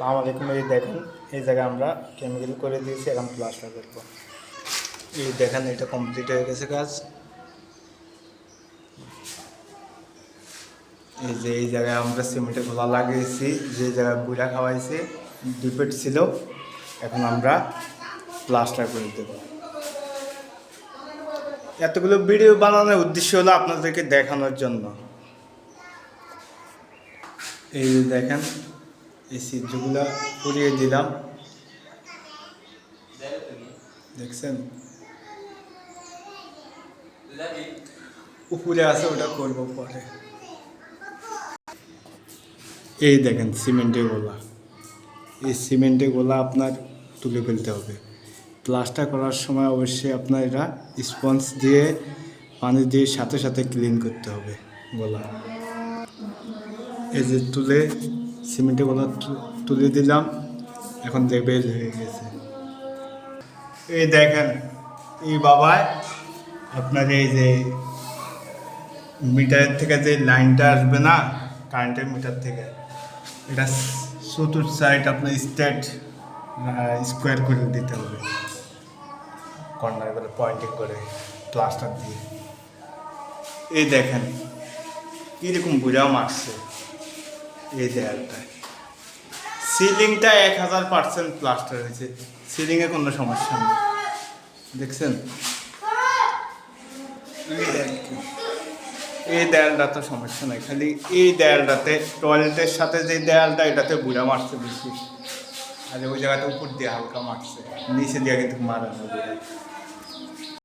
সালাম আলাইকুম। এই দেখেন, এই জায়গায় আমরা কেমিক্যাল করে দিয়েছি, এখন প্লাস্টার করব এই দেখেন, এটা কমপ্লিট হয়ে গেছে কাজ। এই যে, এই জায়গায় আমরা সিমেন্টের খোলা লাগিয়েছি, যে জায়গায় বুড়া খাওয়াইছি ডিপেট ছিল, এখন আমরা প্লাস্টার করে দেবো। এতগুলো ভিডিও বানানোর উদ্দেশ্য হলো আপনাদেরকে দেখানোর জন্য। এই দেখেন এই ছিদ্রগুলো পুড়িয়ে দিলাম। দেখছেন? উপরে আছে, ওটা করব পরে। এই দেখেন, সিমেন্টের গোলা। এই সিমেন্টের গোলা আপনার তুলে ফেলতে হবে। প্লাস্টার করার সময় অবশ্যই আপনার এটা স্পঞ্জ দিয়ে, পানি দিয়ে সাথে সাথে ক্লিন করতে হবে গোলা। এই যে তুলে সিমেন্টের তু- তুলে দিলাম। এখন দেখবে হয়ে গেছে। এই দেখেন, এই বাবায় আপনার এই যে মিটারের থেকে যে লাইনটা আসবে না, কারেন্টের মিটার থেকে, এটা চতুর্থ সাইড আপনার স্ট্রেট স্কোয়ার করে দিতে হবে। কর্নার করে পয়েন্টিং করে প্লাস্টার দিয়ে এই দেখেন, কীরকম বুড়াও মারছে। এই দেয়ালটা সিলিংটা এক হাজার পার্সেন্ট প্লাস্টার হয়েছে। সিলিংয়ে কোনো সমস্যা নেই। দেখছেন? এই দেয়ালটা। তো সমস্যা নাই। খালি এই দেয়ালটাতে টয়লেটের সাথে যে দেয়ালটা, এটাতে বুড়া মারছে বেশি। আর ওই জায়গাতে উপর দিয়ে হালকা মারছে। নিচে দিয়ে কিন্তু মারা